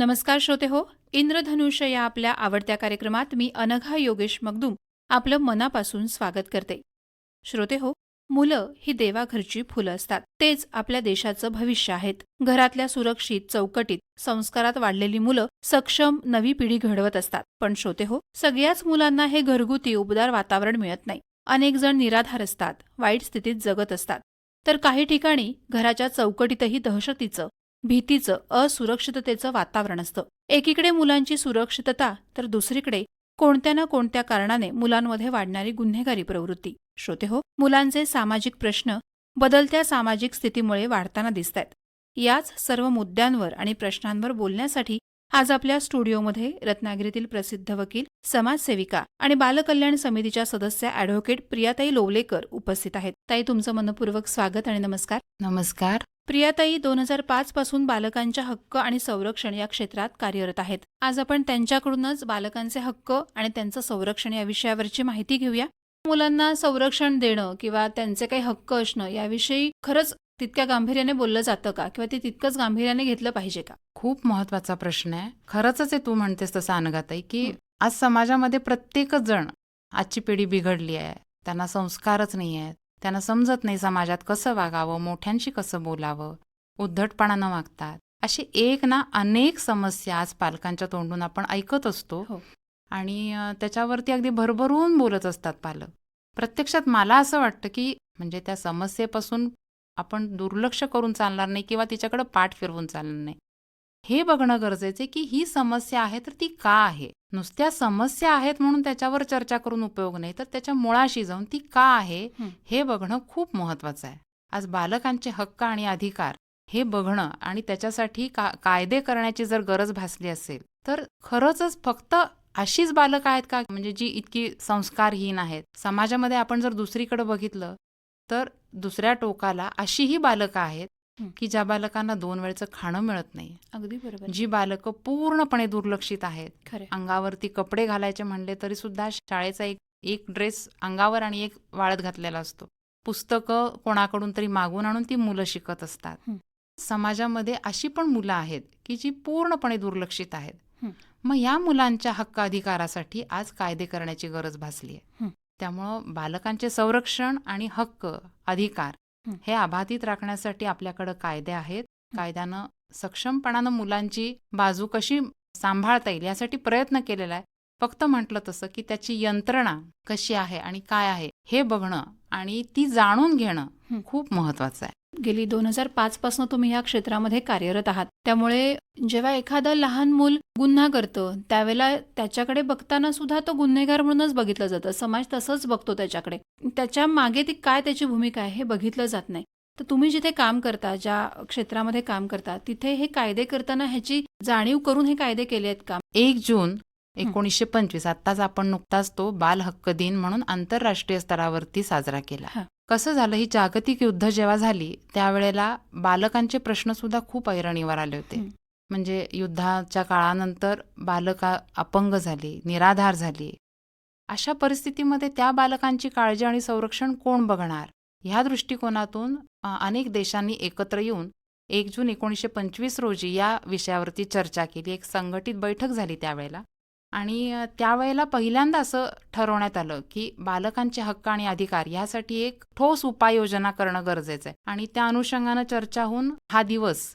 नमस्कार श्रोते हो इंद्रधनुष्य या आपल्या आवडत्या कार्यक्रमात मी अनघा योगेश मगदूम आपलं मनापासून स्वागत करते. श्रोते हो मुलं ही देवाघरची फुलं असतात. तेच आपल्या देशाचं भविष्य आहेत. घरातल्या सुरक्षित चौकटीत संस्कारात वाढलेली मुलं सक्षम नवी पिढी घडवत असतात. पण श्रोते हो सगळ्याच मुलांना हे घरगुती उबदार वातावरण मिळत नाही. अनेक जण निराधार असतात वाईट स्थितीत जगत असतात. तर काही ठिकाणी घराच्या चौकटीतही दहशतीचं भीतीचं असुरक्षिततेचं वातावरण असतं. एकीकडे मुलांची सुरक्षितता तर दुसरीकडे कोणत्या ना कोणत्या कारणाने मुलांमध्ये वाढणारी गुन्हेगारी प्रवृत्ती. श्रोते हो मुलांचे सामाजिक प्रश्न बदलत्या सामाजिक स्थितीमुळे वाढताना दिसतायत. याच सर्व मुद्द्यांवर आणि प्रश्नांवर बोलण्यासाठी आज आपल्या स्टुडिओमध्ये रत्नागिरीतील प्रसिद्ध वकील समाजसेविका आणि बालकल्याण समितीच्या सदस्य अॅडव्होकेट प्रियाताई लोवलेकर उपस्थित आहेत. ताई तुमचं मनपूर्वक स्वागत आणि नमस्कार. नमस्कार. प्रियाताई दोन हजार पाच पासून बालकांच्या हक्क आणि संरक्षण या क्षेत्रात कार्यरत आहेत. आज आपण त्यांच्याकडूनच बालकांचे हक्क आणि त्यांचं संरक्षण या विषयावरची माहिती घेऊया. मुलांना संरक्षण देणं किंवा त्यांचे काही हक्क असणं याविषयी खरंच तितक्या गांभीर्याने बोललं जातं का? किंवा ते तितकंच गांभीर्याने घेतलं पाहिजे का? खूप महत्त्वाचा प्रश्न आहे. खरंच आहे तू म्हणतेस तसं अनगाताई की. आज समाजामध्ये प्रत्येकच जण आजची पिढी बिघडली आहे. त्यांना संस्कारच नाही आहेत. त्यांना समजत नाही समाजात कसं वागावं मोठ्यांशी कसं बोलावं उद्धटपणानं वागतात. अशी एक ना अनेक समस्या आज पालकांच्या तोंडून आपण ऐकत असतो. हो. आणि त्याच्यावरती अगदी भरभरून बोलत असतात पालक. प्रत्यक्षात मला असं वाटतं की म्हणजे त्या समस्येपासून आपण दुर्लक्ष करून चालणार नाही किंवा तिच्याकडे पाठ फिरवून चालणार नाही. हे बघणं गरजेचे की ही समस्या आहे तर ती का आहे नुसत्या समस्या आहेत म्हणून त्याच्यावर चर्चा करून उपयोग नाही तर त्याच्या मुळाशी जाऊन ती का आहे हं. बघणं खूप महत्वाचं आहे आज बालकांचे हक्क आणि अधिकार हे बघणं आणि त्याच्यासाठी का कायदे करण्याची जर गरज भासली असेल तर खरंच फक्त अशीच बालक आहेत का म्हणजे जी इतकी संस्कारहीन आहेत समाजामध्ये आपण जर दुसरीकडे बघितलं तर दुसऱ्या टोकाला अशीही बालकं आहेत. की ज्या बालकांना दोन वेळचं खाणं मिळत नाही. अगदी बरोबर. जी बालकं पूर्णपणे दुर्लक्षित आहेत. अंगावरती कपडे घालायचे म्हणले तरी सुद्धा शाळेचा एक एक ड्रेस अंगावर आणि एक वाळत घातलेला असतो. पुस्तकं कोणाकडून तरी मागून आणून ती मुलं शिकत असतात. समाजामध्ये अशी पण मुलं आहेत की जी पूर्णपणे दुर्लक्षित आहेत. मग या मुलांच्या हक्क अधिकारासाठी आज कायदे करण्याची गरज भासली आहे. त्यामुळं बालकांचे संरक्षण आणि हक्क अधिकार हं. अबाधित राखण्यासाठी आपल्याकडे कायदे आहेत कायद्यानं सक्षमपणानं मुलांची बाजू कशी सांभाळता येईल यासाठी प्रयत्न केलेला आहे फक्त म्हटलं तसं की त्याची यंत्रणा कशी आहे आणि काय आहे हे बघणं आणि ती जाणून घेणं. खूप महत्वाचं आहे गेली दोन हजार पाच पासून तुम्ही या क्षेत्रामध्ये कार्यरत आहात. त्यामुळे जेव्हा एखादं लहान मूल गुन्हा करतं त्यावेळेला त्याच्याकडे बघताना सुद्धा तो गुन्हेगार म्हणूनच बघितलं जातं. समाज तसंच बघतो त्याच्याकडे. त्याच्यामागे ती काय त्याची भूमिका आहे हे बघितलं जात नाही. तर तुम्ही जिथे काम करता ज्या क्षेत्रामध्ये काम करता तिथे हे कायदे करताना ह्याची जाणीव करून हे कायदे केले आहेत का? एक जून एकोणीसशे पंचवीस आत्ताच आपण नुकताच तो बाल हक्क दिन म्हणून आंतरराष्ट्रीय स्तरावरती साजरा. केला. कसं झालं ही जागतिक युद्ध जेव्हा झाली त्यावेळेला बालकांचे प्रश्न सुद्धा खूप ऐरणीवर आले होते. म्हणजे युद्धाच्या काळानंतर बालका अपंग झाली निराधार झाली. अशा परिस्थितीमध्ये त्या बालकांची काळजी आणि संरक्षण कोण बघणार? ह्या दृष्टिकोनातून अनेक देशांनी एकत्र येऊन एक जून एकोणीसशे पंचवीस रोजी या विषयावरती चर्चा केली. एक संघटित बैठक झाली त्यावेळेला. आणि त्यावेळेला पहिल्यांदा असं ठरवण्यात आलं की बालकांचे हक्क आणि अधिकार यासाठी एक ठोस उपाययोजना करणं गरजेचं आहे. आणि त्या अनुषंगानं चर्चा होऊन हा दिवस.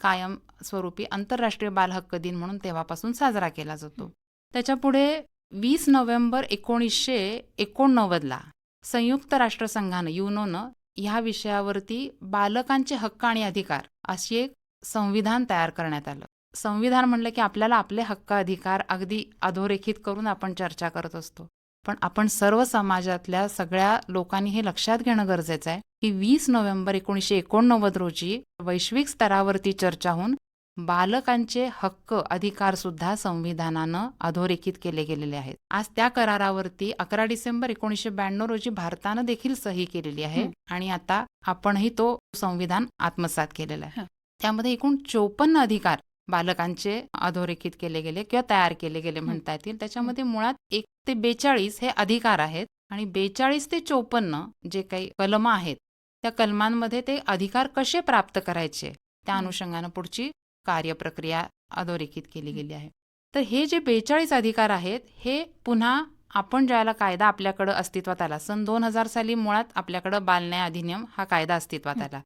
कायम स्वरूपी आंतरराष्ट्रीय बाल हक्क दिन म्हणून तेव्हापासून साजरा केला जातो. त्याच्यापुढे वीस नोव्हेंबर एकोणीसशे एकोणनव्वदला संयुक्त राष्ट्रसंघानं युनोनं ह्या विषयावरती बालकांचे हक्क आणि अधिकार अशी एक संविधान तयार करण्यात आलं. संविधान म्हणलं की आपल्याला आपले हक्क अधिकार अगदी अधोरेखित करून आपण चर्चा करत असतो पण आपण सर्व समाजातल्या सगळ्या लोकांनी हे लक्षात घेणं गरजेचं आहे की वीस नोव्हेंबर एकोणीसशे एकोणनव्वद रोजी वैश्विक स्तरावरती चर्चा होऊन बालकांचे हक्क अधिकार सुद्धा संविधानानं अधोरेखित केले गेलेले आहेत आज त्या करारावरती अकरा डिसेंबर एकोणीसशे ब्याण्णव रोजी भारतानं देखील सही केलेली आहे. आणि आता आपणही तो संविधान आत्मसात केलेला आहे. त्यामध्ये एकूण चोपन्न अधिकार बालकांचे अधोरेखित केले गेले किंवा तयार केले गेले म्हणता येतील. त्याच्यामध्ये मुळात एक ते बेचाळीस हे अधिकार आहेत आणि बेचाळीस ते चोपन्न जे काही कलम आहेत त्या कलमांमध्ये ते अधिकार कसे प्राप्त करायचे त्या. अनुषंगानं पुढची कार्यप्रक्रिया अधोरेखित केली गेली आहे. तर हे जे बेचाळीस अधिकार आहेत हे पुन्हा आपण ज्याला कायदा आपल्याकडं अस्तित्वात आला सन दोन हजार साली मुळात आपल्याकडं बालन्याय अधिनियम हा कायदा अस्तित्वात आला.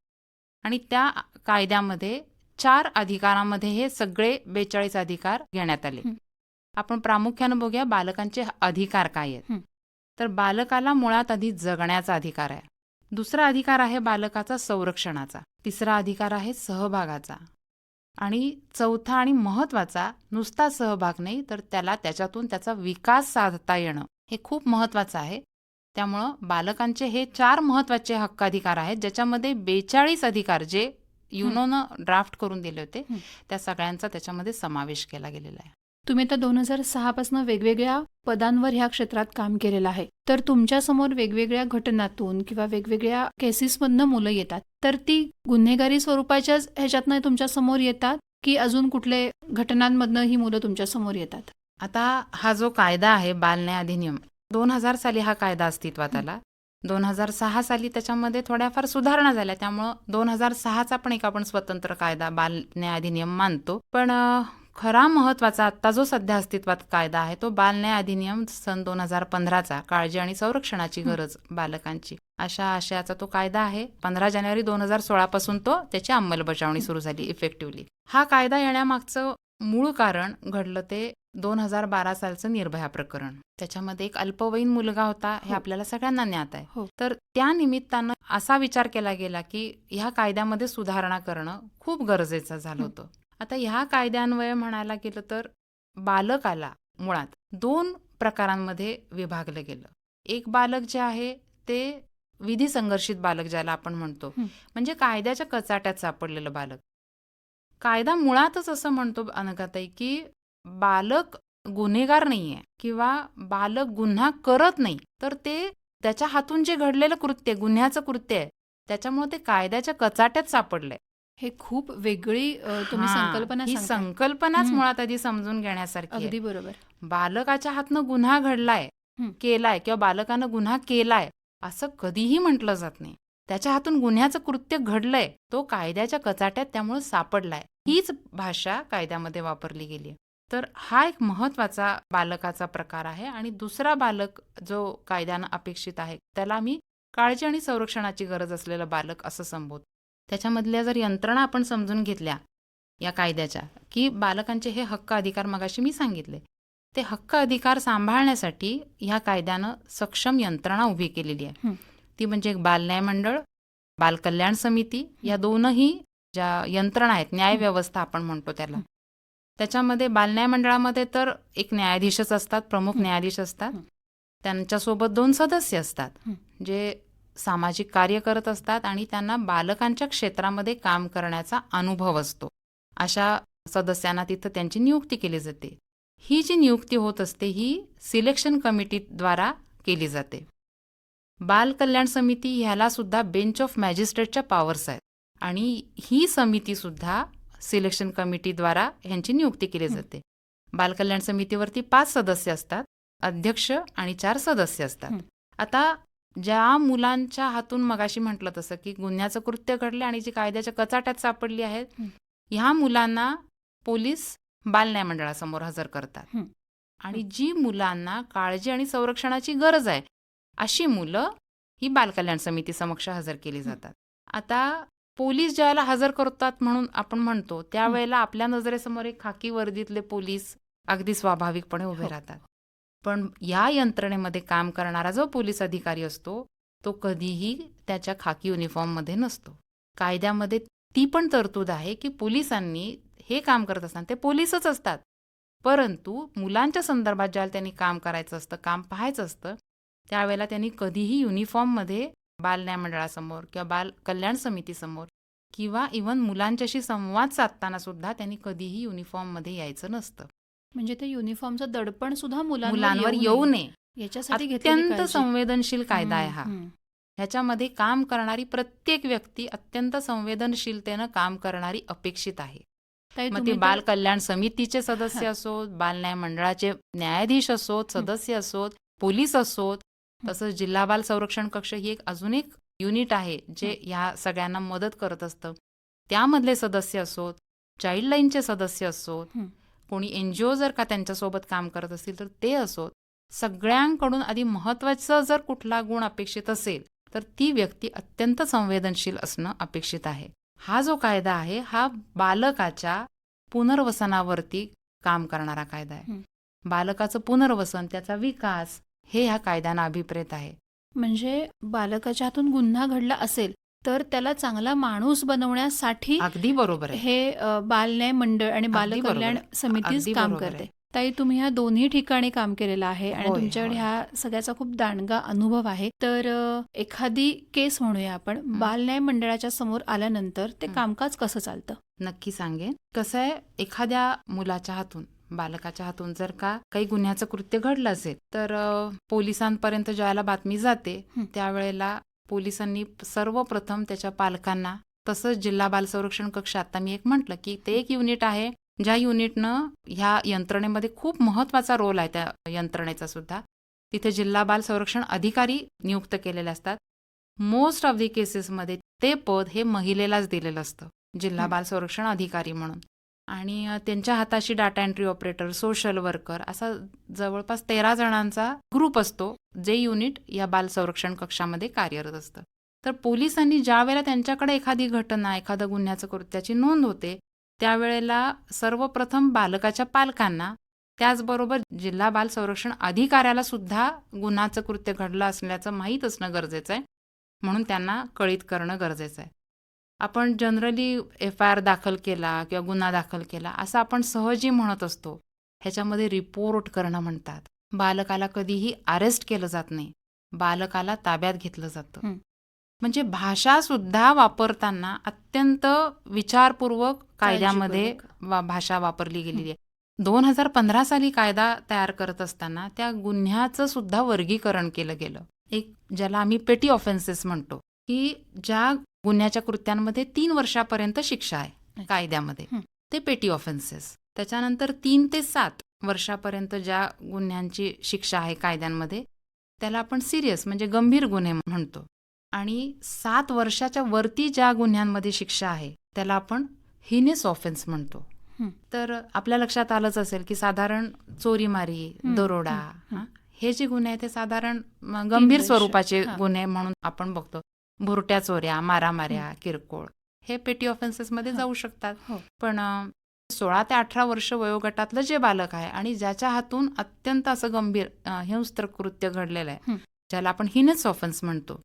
आणि त्या कायद्यामध्ये चार अधिकारामध्ये हे सगळे बेचाळीस अधिकार घेण्यात आले. आपण प्रामुख्यानं बघूया बालकांचे अधिकार काय आहेत. तर बालकाला मुळात आधी जगण्याचा अधिकार आहे. दुसरा अधिकार आहे बालकाचा संरक्षणाचा. तिसरा अधिकार आहे सहभागाचा. आणि चौथा आणि महत्त्वाचा नुसता सहभाग नाही तर त्याला त्याच्यातून त्याचा विकास साधता येणं हे खूप महत्वाचं आहे. त्यामुळं बालकांचे हे चार महत्त्वाचे हक्काधिकार आहेत ज्याच्यामध्ये बेचाळीस अधिकार जे युनोनं ड्राफ्ट करून दिले होते. त्या सगळ्यांचा त्याच्यामध्ये समावेश केला गेलेला आहे. तुम्ही आता दोन हजार सहा पासून वेगवेगळ्या पदांवर ह्या क्षेत्रात काम केलेलं आहे. तर तुमच्यासमोर वेगवेगळ्या घटनातून किंवा वेगवेगळ्या केसेसमधनं मुलं येतात. तर ती गुन्हेगारी स्वरूपाच्याच ह्याच्यातनं तुमच्यासमोर येतात की अजून कुठले घटनांमधनं ही मुलं तुमच्यासमोर येतात? आता हा जो कायदा आहे बाल न्याय अधिनियम दोन हजार साली हा कायदा अस्तित्वात आला. दोन हजार सहा साली त्याच्यामध्ये थोड्याफार सुधारणा झाल्या. त्यामुळं दोन हजार सहाचा पण एक आपण स्वतंत्र कायदा बाल न्याय अधिनियम मानतो. पण खरा महत्त्वाचा आत्ता जो सध्या अस्तित्वात कायदा आहे तो बाल न्याय अधिनियम सन दोन हजार पंधराचा काळजी आणि संरक्षणाची गरज बालकांची. अशा आशयाचा तो कायदा आहे. पंधरा जानेवारी दोन हजार सोळा पासून तो त्याची अंमलबजावणी सुरू झाली इफेक्टिव्हली हा कायदा येण्यामागचं मूळ कारण घडलं ते दोन हजार बारा सालचं निर्भया प्रकरण त्याच्यामध्ये एक अल्पवयीन मुलगा होता हे हो. आपल्याला सगळ्यांना ज्ञात आहे हो. तर त्या निमित्तानं असा विचार केला गेला की ह्या कायद्यामध्ये सुधारणा करणं खूप गरजेचं झालं. होतं आता ह्या कायद्यान्वये म्हणायला गेलं तर बालकाला मुळात दोन प्रकारांमध्ये विभागलं गेलं एक बालक जे आहे ते विधी संघर्षित बालक ज्याला आपण म्हणतो. म्हणजे कायद्याच्या कचाट्यात सापडलेलं बालक कायदा मुळातच असं म्हणतो अनघाताई की बालक गुन्हेगार नाहीये किंवा बालक गुन्हा करत नाही तर ते त्याच्या हातून जे घडलेलं कृत्य गुन्ह्याचं कृत्य आहे त्याच्यामुळे ते कायद्याच्या कचाट्यात सापडलंय हे खूप वेगळी तुम्ही संकल्पना ही. संकल्पनाच. मुळात आधी समजून घेण्यासारखी आहे. अगदी बरोबर बालकाच्या हातनं गुन्हा घडलाय. केलाय किंवा बालकानं गुन्हा केलाय असं कधीही म्हटलं जात नाही त्याच्या हातून गुन्ह्याचं कृत्य घडलंय तो कायद्याच्या कचाट्यात त्यामुळे सापडलाय हीच भाषा कायद्यामध्ये वापरली गेली तर हा एक महत्त्वाचा बालकाचा प्रकार आहे आणि दुसरा बालक जो कायद्यानं अपेक्षित आहे त्याला आम्ही काळजी आणि संरक्षणाची गरज असलेलं बालक असं संबोध त्याच्यामधल्या जर यंत्रणा आपण समजून घेतल्या या कायद्याच्या की बालकांचे हे हक्क अधिकार मगाशी मी सांगितले ते हक्क अधिकार सांभाळण्यासाठी ह्या कायद्यानं सक्षम यंत्रणा उभी केलेली आहे. ती म्हणजे एक बाल न्याय मंडळ बाल कल्याण समिती या दोनही ज्या यंत्रणा आहेत न्याय व्यवस्था आपण म्हणतो त्याला. त्याच्यामध्ये बाल न्याय मंडळामध्ये तर एक न्यायाधीशच असतात प्रमुख. न्यायाधीश असतात. त्यांच्यासोबत दोन सदस्य असतात. जे सामाजिक कार्य करत असतात आणि त्यांना बालकांच्या क्षेत्रामध्ये काम करण्याचा अनुभव असतो अशा सदस्यांना तिथं त्यांची नियुक्ती केली जाते ही जी नियुक्ती होत असते ही सिलेक्शन कमिटीद्वारा केली जाते बाल कल्याण समिती ह्याला सुद्धा बेंच ऑफ मॅजिस्ट्रेटच्या पॉवर्स आहेत आणि ही समिती सुद्धा सिलेक्शन कमिटीद्वारा ह्यांची नियुक्ती केली. जाते बाल कल्याण समितीवरती पाच सदस्य असतात अध्यक्ष आणि चार सदस्य असतात. आता ज्या मुलांच्या हातून मगाशी म्हटलं तसं की गुन्ह्याचं कृत्य घडले आणि जी कायद्याच्या कचाट्यात सापडली आहेत. ह्या मुलांना पोलीस बाल न्याय मंडळासमोर हजर करतात. आणि जी मुलांना काळजी आणि संरक्षणाची गरज आहे अशी मुलं ही बालकल्याण समिती समक्ष हजर केली जातात आता पोलीस ज्यावेळेला हजर करतात म्हणून आपण म्हणतो त्यावेळेला आपल्या नजरेसमोर एक खाकी वर्दीतले पोलीस अगदी स्वाभाविकपणे उभे हो. राहतात. पण या यंत्रणेमध्ये काम करणारा जो पोलीस अधिकारी असतो तो कधीही त्याच्या खाकी युनिफॉर्ममध्ये नसतो. कायद्यामध्ये ती पण तरतूद आहे की पोलिसांनी हे काम करत असताना ते पोलीसच असतात. परंतु मुलांच्या संदर्भात ज्यावेळेला त्यांनी काम करायचं असतं काम पाहायचं असतं त्यावेळेला त्यांनी कधीही युनिफॉर्ममध्ये बाल न्याय मंडळासमोर किंवा बाल कल्याण समितीसमोर किंवा इवन मुलांच्याशी संवाद साधताना सुद्धा त्यांनी कधीही युनिफॉर्ममध्ये यायचं नसतं म्हणजे ते युनिफॉर्मचं दडपण सुद्धा मुलांवर मुलांवर येऊ नये याच्यासाठी अत्यंत. संवेदनशील कायदा आहे हं. ह्याच्यामध्ये काम करणारी प्रत्येक व्यक्ती अत्यंत संवेदनशीलतेनं काम करणारी अपेक्षित आहे मग ते बाल कल्याण समितीचे सदस्य असोत बाल न्याय मंडळाचे न्यायाधीश असोत. सदस्य असोत पोलीस असोत तसंच जिल्हा बाल संरक्षण कक्ष ही एक अजून एक युनिट आहे जे ह्या सगळ्यांना मदत करत असतं. त्यामधले सदस्य असोत चाइल्डलाईनचे सदस्य असोत. कोणी एन जी ओ जर का त्यांच्यासोबत काम करत असतील तर ते असोत. सगळ्यांकडून आधी महत्त्वाचं जर कुठला गुण अपेक्षित असेल तर ती व्यक्ती अत्यंत संवेदनशील असणं अपेक्षित आहे. हा जो कायदा आहे हा बालकाच्या पुनर्वसनावरती काम करणारा कायदा आहे. बालकाचं पुनर्वसन त्याचा विकास हे ह्या कायद्यानं अभिप्रेत आहे. म्हणजे बालकाच्या हातून गुन्हा घडला असेल तर त्याला चांगला माणूस बनवण्यासाठी अगदी बरोबर हे बालन्याय मंडळ आणि बाल कल्याण अगदी काम करते. ताई तुम्ही ह्या दोन्ही ठिकाणी काम केलेलं आहे आणि तुमच्याकडे होय. सगळ्याचा खूप दांडगा अनुभव आहे. तर एखादी केस म्हणूया आपण. बालन्याय मंडळाच्या समोर आल्यानंतर ते. कामकाज कसं चालतं? नक्की सांगेन. कसं आहे एखाद्या मुलाच्या हातून बालकाच्या हातून जर का काही गुन्ह्याचं कृत्य घडलं असेल तर पोलिसांपर्यंत ज्यावेळेला बातमी जाते. त्यावेळेला पोलिसांनी सर्वप्रथम त्याच्या पालकांना तसंच जिल्हा बाल संरक्षण कक्ष आता मी एक म्हटलं की ते एक युनिट आहे ज्या युनिटनं ह्या यंत्रणेमध्ये खूप महत्त्वाचा रोल आहे त्या यंत्रणेचा सुद्धा तिथे जिल्हा बाल संरक्षण अधिकारी नियुक्त केलेले असतात मोस्ट ऑफ दी केसेसमध्ये ते पद हे महिलेलाच दिलेलं असतं जिल्हा. बाल संरक्षण अधिकारी म्हणून आणि त्यांच्या हाताशी data entry operator social worker असा जवळपास तेरा जणांचा ग्रुप असतो जे युनिट या बाल संरक्षण कक्षामध्ये कार्यरत असतं. तर पोलिसांनी ज्या वेळेला त्यांच्याकडे एखादी घटना एखादं गुन्ह्याचं कृत्याची नोंद होते त्यावेळेला सर्वप्रथम बालकाच्या पालकांना त्याचबरोबर जिल्हा बाल संरक्षण अधिकाऱ्याला सुद्धा गुन्ह्याचं कृत्य घडलं असल्याचं माहीत असणं गरजेचं आहे. म्हणून त्यांना कळीत करणं गरजेचं आहे. आपण जनरली एफ आय आर दाखल केला किंवा गुन्हा दाखल केला असं आपण सहजी म्हणत असतो. ह्याच्यामध्ये रिपोर्ट करणं म्हणतात. बालकाला कधीही अरेस्ट केलं जात नाही. बालकाला ताब्यात घेतलं जातं. म्हणजे भाषा सुद्धा वापरताना अत्यंत विचारपूर्वक कायद्यामध्ये. वा- भाषा वापरली गेलेली आहे. दोन हजार पंधरा साली कायदा तयार करत असताना त्या गुन्ह्याचं सुद्धा वर्गीकरण केलं गेलं. एक ज्याला आम्ही पेटी ऑफेन्सेस म्हणतो की ज्या गुन्ह्याच्या कृत्यांमध्ये तीन वर्षापर्यंत शिक्षा आहे कायद्यामध्ये. ते पेटी ऑफेन्सेस. त्याच्यानंतर तीन ते सात वर्षापर्यंत ज्या गुन्ह्यांची शिक्षा आहे कायद्यांमध्ये त्याला आपण सिरियस म्हणजे गंभीर गुन्हे म्हणतो. आणि सात वर्षाच्या वरती ज्या गुन्ह्यांमध्ये शिक्षा आहे त्याला आपण हिनेस ऑफेन्स म्हणतो. तर आपल्या लक्षात आलंच असेल की साधारण चोरीमारी दरोडा हं, जे गुन्हे आहेत ते साधारण गंभीर स्वरूपाचे. गुन्हे म्हणून आपण बघतो. भुरट्या चोऱ्या मारामाऱ्या किरकोळ हे पेटी ऑफेन्सेसमध्ये. जाऊ शकतात हो. पण सोळा ते अठरा वर्ष वयोगटातलं जे बालक आहे आणि ज्याच्या हातून अत्यंत असं गंभीर हिंस्त्र कृत्य घडलेलं आहे. ज्याला आपण हिनस ऑफेन्स म्हणतो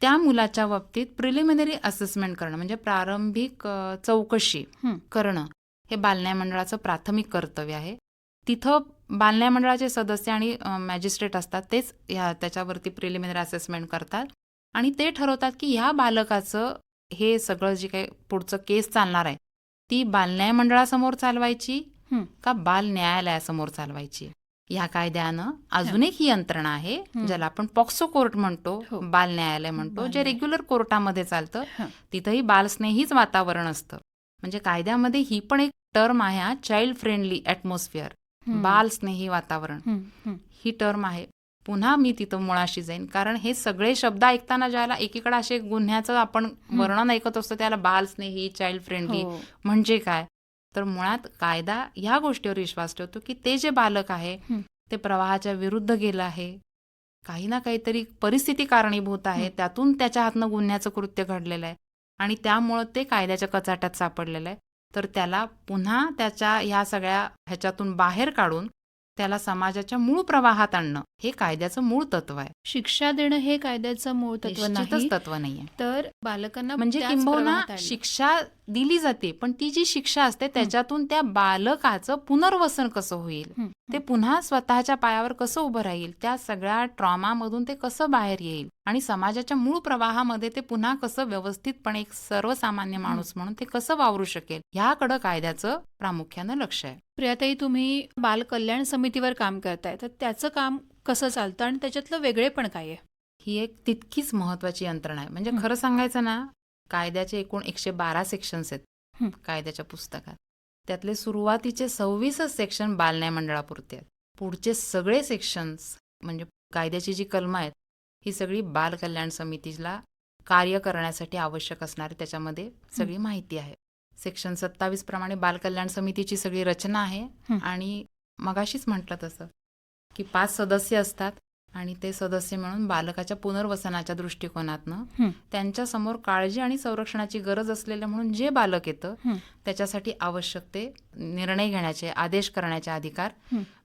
त्या मुलाच्या बाबतीत प्रिलिमिनरी असेसमेंट करणं म्हणजे प्रारंभिक चौकशी. करणं हे बालन्याय मंडळाचं प्राथमिक कर्तव्य आहे तिथं बालन्याय मंडळाचे सदस्य आणि मॅजिस्ट्रेट असतात तेच या त्याच्यावरती प्रिलिमिनरी असेसमेंट करतात आणि ते ठरवतात की ह्या बालकाचं हे सगळं जे काही पुढचं केस चालणार आहे ती बालन्याय मंडळासमोर चालवायची. का बाल न्यायालयासमोर चालवायची या कायद्यानं अजून एक ही यंत्रणा आहे. ज्याला आपण पॉक्सो कोर्ट म्हणतो हो. बाल न्यायालय म्हणतो जे. रेग्युलर कोर्टामध्ये चालतं. तिथंही बालस्नेहीच वातावरण असतं म्हणजे कायद्यामध्ये ही पण एक टर्म आहे चाइल्ड फ्रेंडली ॲटमॉस्फिअर हं. बाल स्नेही वातावरण. ही टर्म आहे पुन्हा मी तिथं मुळाशी जाईन. कारण हे सगळे शब्द ऐकताना ज्याला एकीकडे असे गुन्ह्याचं आपण वर्णन ऐकत असतो त्याला बाल स्नेही चाइल्ड फ्रेंडली हो. म्हणजे काय? तर मुळात कायदा ह्या गोष्टीवर विश्वास ठेवतो की ते जे बालक आहे. ते प्रवाहाच्या विरुद्ध गेलं आहे. काही ना काहीतरी परिस्थिती कारणीभूत आहे. त्यातून त्याच्या हातनं गुन्ह्याचं कृत्य घडलेलं आहे. आणि त्यामुळं ते कायद्याच्या कचाट्यात सापडलेलं आहे. तर त्याला पुन्हा त्याच्या ह्या सगळ्या ह्याच्यातून बाहेर काढून त्याला समाजाच्या मूळ प्रवाहात आणणं हे कायद्याचं मूळ तत्व आहे. शिक्षा देणं हे कायद्याचं मूळ तत्व नाही. तत्व नाहीये. तर बालकांना म्हणजे त्याच किंबहुना प्रवाहात आणणं. शिक्षा दिली जाते. पण ती जी शिक्षा असते त्याच्यातून त्या बालकाचं पुनर्वसन कसं होईल? ते. पुन्हा स्वतःच्या पायावर कसं उभं राहील? त्या सगळ्या ट्रॉमामधून ते कसं बाहेर येईल? आणि समाजाच्या मूळ प्रवाहामध्ये ते पुन्हा कसं व्यवस्थितपणे एक सर्वसामान्य माणूस म्हणून ते कसं वावरू शकेल? ह्याकडं कायद्याचं प्रामुख्यानं लक्ष आहे. प्रियाताई तुम्ही बाल कल्याण समितीवर काम करताय. तर त्याचं काम कसं चालतं? आणि त्याच्यातलं वेगळेपण काय आहे? ही एक तितकीच महत्वाची यंत्रणा आहे. म्हणजे. खरं सांगायचं ना कायद्याचे एकूण एकशे बारा सेक्शन्स. आहेत. कायद्याच्या पुस्तकात. त्यातले सुरुवातीचे सव्वीसच सेक्शन बालन्याय मंडळापुरते आहेत. पुढचे सगळे सेक्शन्स म्हणजे कायद्याची जी कलमं आहेत ही सगळी बाल कल्याण समितीला कार्य करण्यासाठी आवश्यक असणारी त्याच्यामध्ये सगळी माहिती आहे. सेक्शन सत्तावीस प्रमाणे बालकल्याण समितीची सगळी रचना आहे. आणि मगाशीच म्हटलं तसं की पाच सदस्य असतात. आणि ते सदस्य म्हणून बालकाच्या पुनर्वसनाच्या दृष्टिकोनातनं. त्यांच्यासमोर काळजी आणि संरक्षणाची गरज असलेलं म्हणून जे बालक येतं. त्याच्यासाठी आवश्यक ते निर्णय घेण्याचे आदेश करण्याचे अधिकार.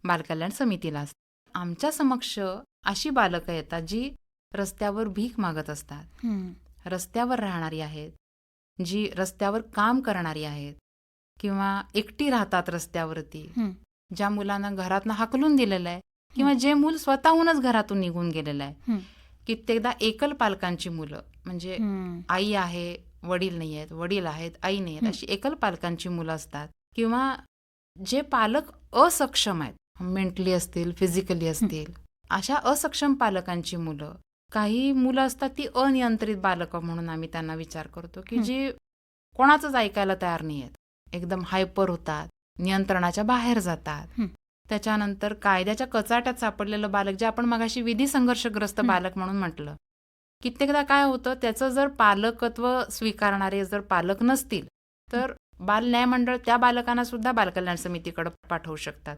बालकल्याण समितीला असतात आमच्या समक्ष अशी बालकं येतात जी रस्त्यावर भीक मागत असतात. रस्त्यावर राहणारी आहेत जी रस्त्यावर काम करणारी आहेत किंवा एकटी राहतात रस्त्यावरती. ज्या मुलांना घरातनं हाकलून दिलेलं आहे किंवा जे मूल स्वतःहूनच घरातून निघून गेलेलं आहे. कित्येकदा एकल पालकांची मुलं म्हणजे. आई आहे वडील नाही आहेत वडील आहेत आई नाही. आहेत अशी एकल पालकांची मुलं असतात किंवा जे पालक असक्षम आहेत मेंटली असतील फिजिकली असतील अशा असक्षम पालकांची मुलं काही मुलं असतात ती अनियंत्रित बालकं म्हणून आम्ही त्यांना विचार करतो की. जी कोणाचंच ऐकायला तयार नाही आहेत एकदम हायपर होतात नियंत्रणाच्या बाहेर जातात. त्याच्यानंतर कायद्याच्या कचाट्यात सापडलेलं बालक जे आपण मगाशी विधी संघर्षग्रस्त. बालक म्हणून म्हटलं. कित्येकदा काय होतं त्याचं जर पालकत्व स्वीकारणारे जर पालक नसतील तर बाल न्याय मंडळ त्या बालकांना सुद्धा बालकल्याण समितीकडे पाठवू शकतात.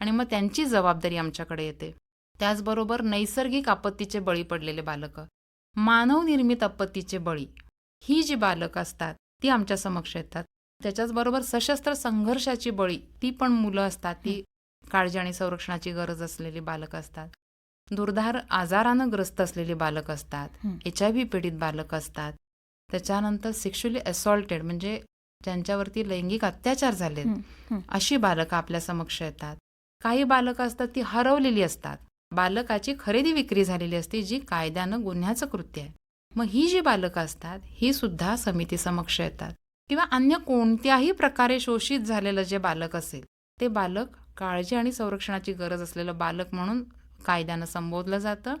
आणि मग त्यांची जबाबदारी आमच्याकडे येते. त्याचबरोबर नैसर्गिक आपत्तीचे बळी पडलेले बालकं मानवनिर्मित आपत्तीचे बळी ही जी बालकं असतात ती आमच्या समक्ष येतात. त्याच्याचबरोबर सशस्त्र संघर्षाची बळी ती पण मुलं असतात ती काळजी आणि संरक्षणाची गरज असलेली बालकं असतात. दुर्धार आजारानं ग्रस्त असलेली बालकं असतात. एच आय व्ही पीडित बालकं असतात. त्याच्यानंतर सेक्शुअली असॉल्टेड म्हणजे ज्यांच्यावरती लैंगिक अत्याचार झालेत. अशी बालकं आपल्या समक्ष येतात. काही बालकं असतात ती हरवलेली असतात. बालकाची खरेदी विक्री झालेली असते जी कायद्यानं गुन्ह्याचं कृत्य आहे. मग ही जी बालकं असतात ही सुद्धा समिती समक्ष येतात. किंवा अन्य कोणत्याही प्रकारे शोषित झालेलं जे बालक असेल ते बालक काळजी आणि संरक्षणाची गरज असलेलं बालक म्हणून कायद्यानं संबोधलं जातं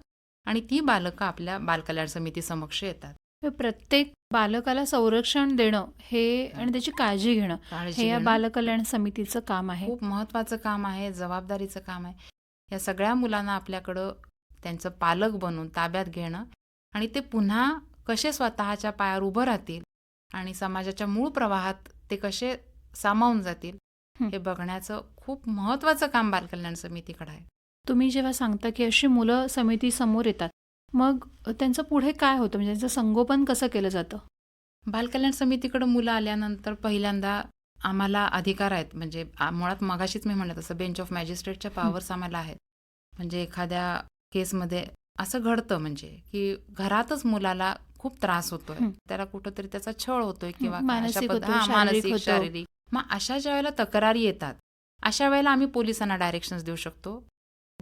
आणि ती बालकं आपल्या बालकल्याण समिती समक्ष येतात. प्रत्येक बालकाला संरक्षण देणं हे आणि त्याची काळजी घेणं हे या बालकल्याण समितीचं काम आहे. खूप महत्वाचं काम आहे जबाबदारीचं काम आहे. या सगळ्या मुलांना आपल्याकडं त्यांचं पालक बनून ताब्यात घेणं आणि ते पुन्हा कसे स्वतःच्या पायावर उभं राहतील आणि समाजाच्या मूळ प्रवाहात ते कसे सामावून जातील. हे बघण्याचं खूप महत्वाचं काम बालकल्याण समितीकडे आहे. तुम्ही जेव्हा सांगता की अशी मुलं समिती समोर येतात मग त्यांचं पुढे काय होतं? म्हणजे त्यांचं संगोपन कसं केलं जातं? बालकल्याण समितीकडे मुलं आल्यानंतर पहिल्यांदा आम्हाला अधिकार आहेत. म्हणजे मुळात मगाशीच मी म्हणलं तसं बेंच ऑफ मॅजिस्ट्रेटच्या पॉवर्स आम्हाला आहेत. म्हणजे एखाद्या केसमध्ये असं घडतं म्हणजे की घरातच मुलाला खूप त्रास होतोय. त्याला कुठंतरी त्याचा छळ होतोय किंवा मानसिक. शारीरिक मग अशा ज्या वेळेला तक्रारी येतात अशा वेळेला आम्ही पोलिसांना डायरेक्शन्स देऊ शकतो.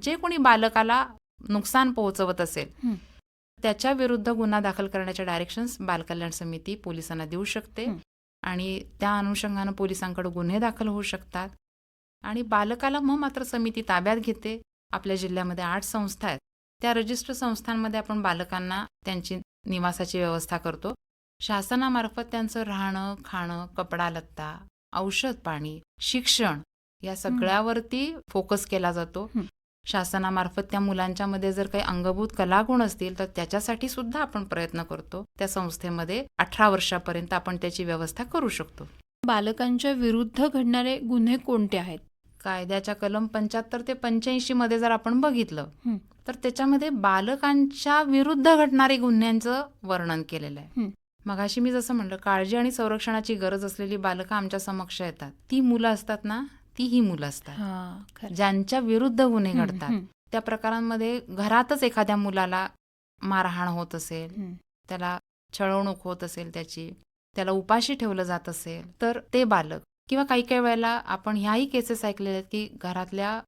जे कोणी बालकाला नुकसान पोहोचवत असेल. त्याच्या विरुद्ध गुन्हा दाखल करण्याच्या डायरेक्शन्स बालकल्याण समिती पोलिसांना देऊ शकते. आणि त्या अनुषंगानं पोलिसांकडे गुन्हे दाखल होऊ शकतात. आणि बालकाला मग मात्र समिती ताब्यात घेते. आपल्या जिल्ह्यामध्ये आठ संस्था आहेत. त्या रजिस्टर संस्थांमध्ये आपण बालकांना त्यांची निवासाची व्यवस्था करतो. शासनामार्फत त्यांचं राहणं खाणं कपडा लत्ता औषध पाणी शिक्षण या सगळ्यावरती फोकस केला जातो. शासनामार्फत त्या मुलांच्या मध्ये जर काही अंगभूत कलागुण असतील तर त्याच्यासाठी सुद्धा आपण प्रयत्न करतो. त्या संस्थेमध्ये अठरा वर्षापर्यंत आपण त्याची व्यवस्था करू शकतो. बालकांच्या विरुद्ध घडणारे गुन्हे कोणते आहेत? कायद्याच्या कलम पंच्याहत्तर ते पंच्याऐंशी मध्ये जर आपण बघितलं. तर त्याच्यामध्ये बालकांच्या विरुद्ध घडणारे गुन्ह्यांचं वर्णन केलेलं आहे. मगाशी मी जसं म्हणलं काळजी आणि संरक्षणाची गरज असलेली बालकं आमच्या समक्ष येतात. ती मुलं असतात ना ती ही मुलं असतात. हा ज्यांच्या विरुद्ध गुन्हे घडतात त्या प्रकारांमध्ये घरातच एखाद्या मुलाला मारहाण होत असेल. त्याला छळवणूक होत असेल त्याची त्याला उपाशी ठेवलं जात असेल तर ते बालक किंवा काही काही वेळेला आपण ह्याही केसेस ऐकलेल्या आहेत की घरातल्या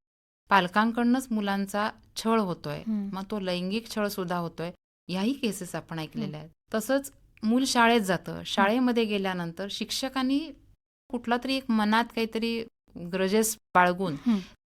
पालकांकडनंच मुलांचा छळ होतोय. मग तो लैंगिक छळ सुद्धा होतोय याही केसेस आपण ऐकलेल्या आहेत. तसंच मूल शाळेत जातं. शाळेमध्ये गेल्यानंतर शिक्षकांनी कुठला तरी एक मनात काहीतरी ग्रजेस बाळगून.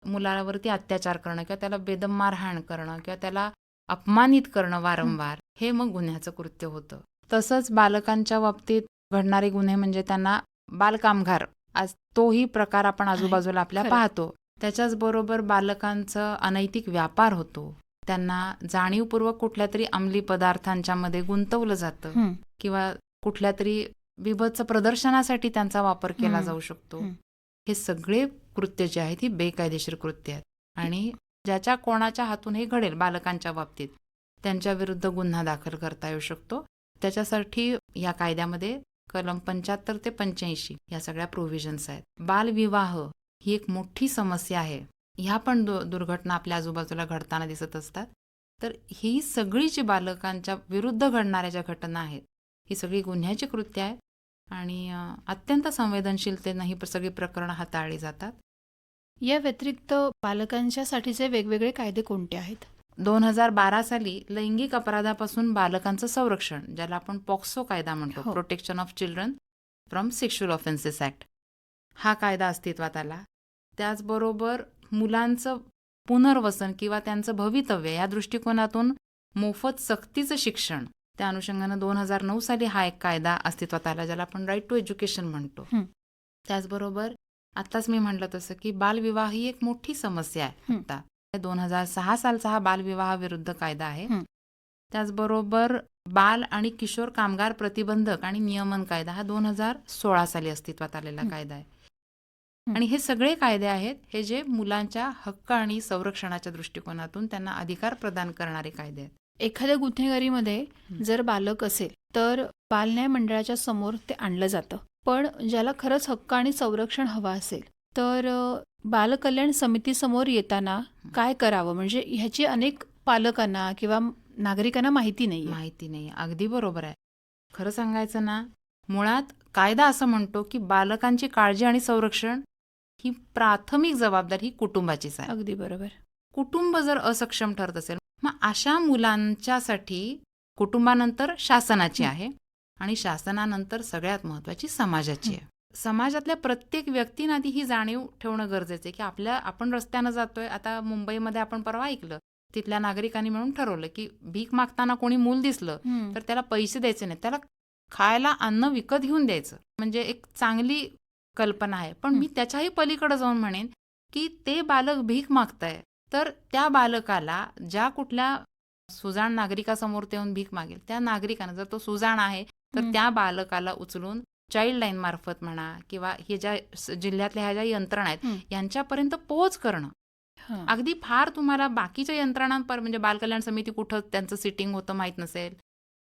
मुलावरती अत्याचार करणं किंवा त्याला बेदम मारहाण करणं किंवा त्याला अपमानित करणं वारंवार हे मग गुन्ह्याचं कृत्य होतं तसंच बालकांच्या बाबतीत घडणारे गुन्हे म्हणजे त्यांना बालकामगार आज तोही प्रकार आपण आजूबाजूला आपल्या. पाहतो त्याच्याच बरोबर बालकांचं अनैतिक व्यापार होतो त्यांना जाणीवपूर्वक कुठल्या तरी अंमली पदार्थांच्या मध्ये गुंतवलं जातं. किंवा कुठल्या तरी बिभत्स प्रदर्शनासाठी त्यांचा वापर केला. जाऊ शकतो. हे सगळे कृत्य जे आहेत ही बेकायदेशीर कृत्य आहेत. आणि ज्याच्या कोणाच्या हातून हे घडेल बालकांच्या बाबतीत त्यांच्या विरुद्ध गुन्हा दाखल करता येऊ शकतो. त्याच्यासाठी या कायद्यामध्ये कलम पंच्याहत्तर ते पंच्याऐंशी या सगळ्या प्रोव्हिजन्स आहेत. बालविवाह ही एक मोठी समस्या आहे. ह्या पण दु- दुर्घटना आपल्या आजूबाजूला घडताना दिसत असतात. तर ही सगळी जी बालकांच्या विरुद्ध घडणाऱ्या ज्या घटना आहेत ही सगळी गुन्ह्याची कृत्य आहेत आणि अत्यंत संवेदनशीलतेनं ही सगळी प्रकरणं हाताळली जातात. या व्यतिरिक्त बालकांच्यासाठीचे वेगवेगळे कायदे कोणते आहेत? दोन हजार बारा साली लैंगिक अपराधापासून बालकांचं संरक्षण ज्याला आपण पॉक्सो कायदा म्हणतो हो. Protection of children from sexual offences act हा कायदा अस्तित्वात आला. त्याचबरोबर मुलांचं पुनर्वसन किंवा त्यांचं भवितव्य या दृष्टिकोनातून मोफत सक्तीचं शिक्षण त्या अनुषंगानं दोन हजार नऊ साली हा एक कायदा अस्तित्वात आला ज्याला आपण राईट टू एज्युकेशन म्हणतो. त्याचबरोबर आत्ताच मी म्हटलं तसं की बालविवाह ही एक मोठी समस्या आहे. आता दोन हजार सहा सालचा हा बालविवाह विरुद्ध कायदा आहे. त्याचबरोबर बाल आणि किशोर कामगार प्रतिबंधक आणि नियमन कायदा हा दोन हजार सोळा साली अस्तित्वात आलेला. कायदा आहे. आणि हे सगळे कायदे आहेत हे जे मुलांच्या हक्क आणि संरक्षणाच्या दृष्टिकोनातून त्यांना अधिकार प्रदान करणारे कायदे आहेत एखाद्या गुन्हेगारीमध्ये. जर बालक असेल तर बालन्याय मंडळाच्या समोर ते आणलं जातं. पण ज्याला खरंच हक्क आणि संरक्षण हवं असेल तर बालकल्याण समितीसमोर येताना काय करावं? म्हणजे ह्याची अनेक पालकांना किंवा नागरिकांना माहिती नाही माहिती नाही अगदी बरोबर आहे. खरं सांगायचं ना मुळात कायदा असं म्हणतो की बालकांची काळजी आणि संरक्षण ही प्राथमिक जबाबदारी ही कुटुंबाचीच आहे. अगदी बरोबर. कुटुंब जर असक्षम ठरत असेल मग अशा मुलांच्यासाठी कुटुंबानंतर शासनाची. आहे आणि शासनानंतर सगळ्यात महत्वाची समाजाची आहे. समाजातल्या प्रत्येक व्यक्तीनं आधी ही जाणीव ठेवणं गरजेचं आहे की आपल्या आपण रस्त्यानं जातोय. आता मुंबईमध्ये आपण परवा ऐकलं तिथल्या नागरिकांनी मिळून ठरवलं की भीक मागताना कोणी मूल दिसलं. तर त्याला पैसे द्यायचे नाही त्याला खायला अन्न विकत घेऊन द्यायचं. म्हणजे एक चांगली कल्पना आहे. पण मी त्याच्याही पलीकडे जाऊन म्हणेन की ते बालक भीक मागताय. तर त्या बालकाला ज्या कुठल्या सुजाण नागरिकासमोर ते येऊन भीक मागेल त्या नागरिकानं जर तो सुजाण आहे तर. त्या बालकाला उचलून चाइल्ड लाईन मार्फत म्हणा किंवा हे ज्या जिल्ह्यातल्या ह्या ज्या यंत्रणा आहेत. यांच्यापर्यंत पोहोच करणं. अगदी फार तुम्हाला बाकीच्या यंत्रणांपर म्हणजे बालकल्याण समिती कुठं त्यांचं सिटिंग होतं माहीत नसेल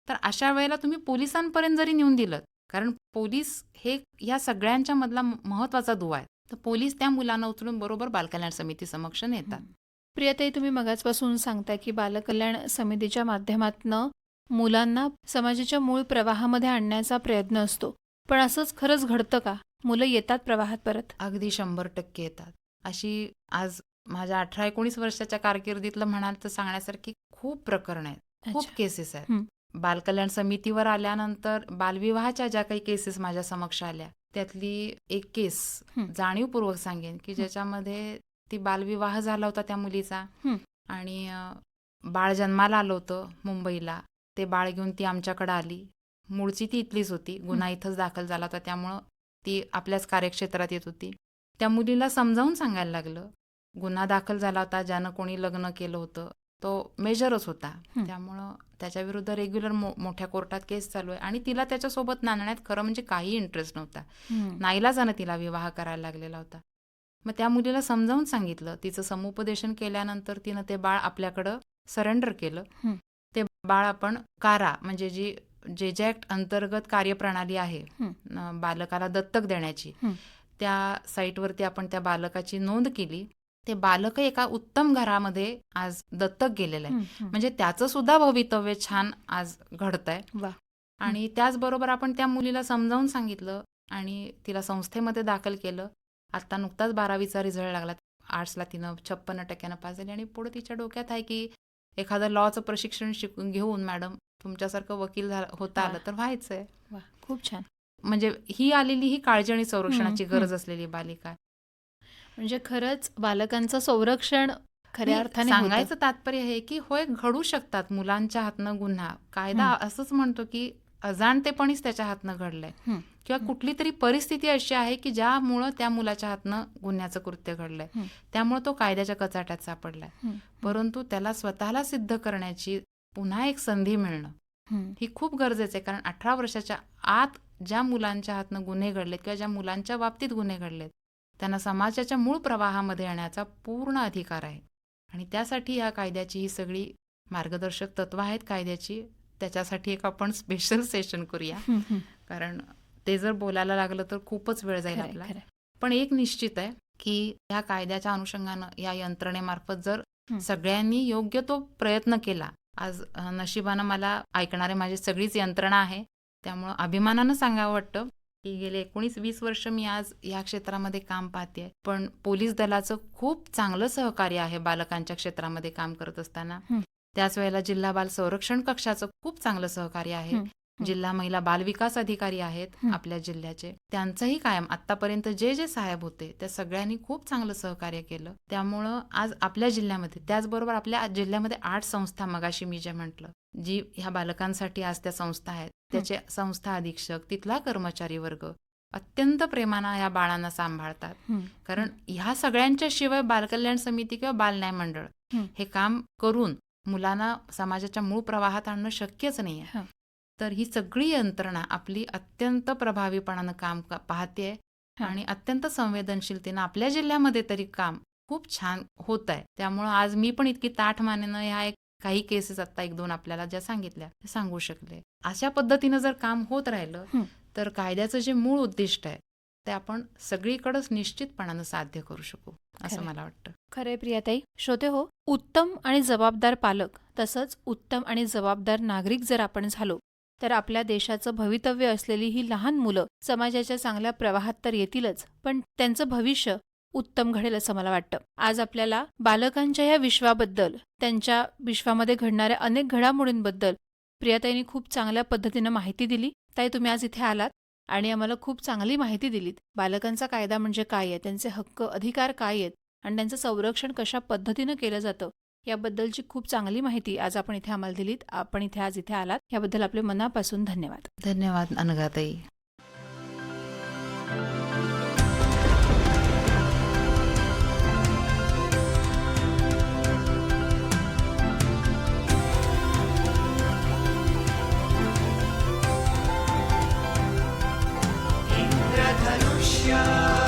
तर अशा वेळेला तुम्ही पोलिसांपर्यंत जरी नेऊन दिलं कारण पोलीस हे या सगळ्यांच्या मधला महत्त्वाचा दुवा आहे तर पोलीस त्या मुलांना उचलून बरोबर बालकल्याण समिती समक्ष नेतात प्रियताई तुम्ही मगाचपासून सांगताय की बालकल्याण समितीच्या माध्यमातनं मुलांना समाजाच्या मूळ प्रवाहामध्ये आणण्याचा प्रयत्न असतो. पण असंच खरंच घडतं का? मुलं येतात प्रवाहात परत? अगदी शंभर टक्के येतात. अशी आज माझ्या अठरा एकोणीस वर्षाच्या कारकिर्दीतलं म्हणाल तर सांगण्यासारखी खूप प्रकरण आहेत. खूप. केसेस आहेत. बालकल्याण समितीवर आल्यानंतर बालविवाहाच्या ज्या काही केसेस माझ्या समक्ष आल्या त्यातली एक केस. जाणीवपूर्वक सांगेन की ज्याच्यामध्ये ती बालविवाह झाला होता त्या मुलीचा. आणि बाळ जन्माला आलं होतं मुंबईला. ते बाळ घेऊन ती आमच्याकडे आली. मूळची ती इथलीच होती. गुन्हा इथंच दाखल झाला होता. त्यामुळं ती आपल्याच कार्यक्षेत्रात येत होती. त्या मुलीला समजावून सांगायला लागलं. गुन्हा दाखल झाला होता. ज्यानं कोणी लग्न केलं होतं. तो मेजरच होता. त्यामुळं त्याच्याविरुद्ध रेग्युलर मो मोठ्या कोर्टात केस चालू आहे. आणि तिला त्याच्यासोबत नांदण्यात खरं म्हणजे काही इंटरेस्ट नव्हता. नाईलाजानं तिला विवाह करायला लागलेला होता. मग त्या मुलीला समजावून सांगितलं तिचं समुपदेशन केल्यानंतर तिनं ते बाळ आपल्याकडं सरेंडर केलं. ते बाळ आपण कारा म्हणजे जी जे जे ॲक्ट अंतर्गत कार्यप्रणाली आहे बालकाला दत्तक देण्याची. त्या साईटवरती आपण त्या बालकाची नोंद केली ते बालक एका उत्तम घरामध्ये आज दत्तक गेलेलं आहे. म्हणजे त्याचं सुद्धा भवितव्य छान आज घडतंय वा. आणि त्याचबरोबर आपण त्या मुलीला समजावून सांगितलं आणि तिला संस्थेमध्ये दाखल केलं आता नुकताच बारावीचा रिझल्ट लागला आर्ट्सला तिनं छप्पन्न टक्क्यानं पास झाली आणि पुढे तिच्या डोक्यात आहे की एखादं लॉचं प्रशिक्षण शिकून घेऊन मॅडम तुमच्यासारखं वकील झालं होता. आलं तर व्हायचंय वा खूप छान म्हणजे ही आलेली ही काळजी आणि संरक्षणाची गरज असलेली बालिका आहे. म्हणजे खरंच बालकांचं संरक्षण खऱ्या अर्थाने. सांगायचं तात्पर्य हे की होय घडू शकतात मुलांच्या हातनं गुन्हा कायदा. असंच म्हणतो की अजाणतेपणीच त्याच्या हातनं घडलंय. किंवा कुठली तरी परिस्थिती अशी आहे की ज्यामुळं त्या मुलाच्या हातनं गुन्ह्याचं कृत्य घडलंय. त्यामुळे तो कायद्याच्या कचाट्यात सापडलाय. परंतु त्याला स्वतःला सिद्ध करण्याची पुन्हा एक संधी मिळणं हं. ही खूप गरजेचं आहे कारण अठरा वर्षाच्या आत ज्या मुलांच्या हातनं गुन्हे घडलेत किंवा ज्या मुलांच्या बाबतीत गुन्हे घडलेत त्यांना समाजाच्या मूळ प्रवाहामध्ये येण्याचा पूर्ण अधिकार आहे आणि त्यासाठी या कायद्याची ही सगळी मार्गदर्शक तत्व आहेत कायद्याची त्याच्यासाठी एक आपण स्पेशल सेशन करूया. कारण ते जर बोलायला लागलं तर खूपच वेळ जाईल आपला. पण एक निश्चित आहे की या कायद्याच्या अनुषंगानं या यंत्रणेमार्फत जर. सगळ्यांनी योग्य तो प्रयत्न केला आज नशिबानं मला ऐकणारे माझी सगळीच यंत्रणा आहे त्यामुळं अभिमानानं सांगावं वाटतं की गेले एकोणीस वीस वर्ष मी आज या क्षेत्रामध्ये काम पाहते पण पोलीस दलाचं खूप चांगलं सहकार्य आहे बालकांच्या क्षेत्रामध्ये काम करत असताना. त्याच वेळेला जिल्हा बाल संरक्षण कक्षाचं खूप चांगलं सहकार्य आहे. जिल्हा महिला बालविकास अधिकारी आहेत. आपल्या जिल्ह्याचे त्यांचंही कायम आतापर्यंत जे जे साहेब होते त्या सगळ्यांनी खूप चांगलं सहकार्य केलं त्यामुळं आज आपल्या जिल्ह्यामध्ये त्याचबरोबर आपल्या जिल्ह्यामध्ये आठ संस्था मगाशी मी जे म्हटलं जी ह्या बालकांसाठी आज त्या संस्था आहेत त्याचे संस्था अधीक्षक तिथला कर्मचारी वर्ग अत्यंत प्रेमानं या बाळांना सांभाळतात. कारण ह्या सगळ्यांच्या शिवाय बालकल्याण समिती किंवा बालन्याय मंडळ हं. हे काम करून मुलांना समाजाच्या मूळ प्रवाहात आणणं शक्यच नाही आहे. तर ही सगळी यंत्रणा आपली अत्यंत प्रभावीपणानं काम क- पाहतेय हं. आणि अत्यंत संवेदनशीलतेनं आपल्या जिल्ह्यामध्ये तरी काम खूप छान होत आहे त्यामुळं आज मी पण इतकी ताठ मानेनं ह्या एक काही केसेस आता एक दोन आपल्याला ज्या सांगितल्या सांगू शकले अशा पद्धतीनं जर काम होत राहिलं. तर कायद्याचं जे मूळ उद्दिष्ट आहे ते आपण सगळीकडेच निश्चितपणानं साध्य करू शकू असं. मला वाटतं. खरंय प्रियाताई. श्रोते हो उत्तम आणि जबाबदार पालक तसंच उत्तम आणि जबाबदार नागरिक जर आपण झालो तर आपल्या देशाचं भवितव्य असलेली ही लहान मुलं समाजाच्या चांगल्या प्रवाहात तर येतीलच पण त्यांचं भविष्य उत्तम घडेल असं मला वाटतं. आज आपल्याला बालकांच्या या विश्वाबद्दल त्यांच्या विश्वामध्ये घडणाऱ्या अनेक घडामोडींबद्दल प्रियाताईंनी खूप चांगल्या पद्धतीनं माहिती दिली. ताई तुम्ही आज इथे आलात. आणि आम्हाला खूप चांगली माहिती दिलीत. बालकांचा कायदा म्हणजे काय आहे? त्यांचे हक्क अधिकार काय आहेत? आणि त्यांचं संरक्षण कशा पद्धतीनं केलं जातं? याबद्दलची खूप चांगली माहिती आज आपण इथे आम्हाला दिलीत. आपण इथे आज इथे आलात. याबद्दल आपले मनापासून धन्यवाद. धन्यवाद अनघाताई Yeah.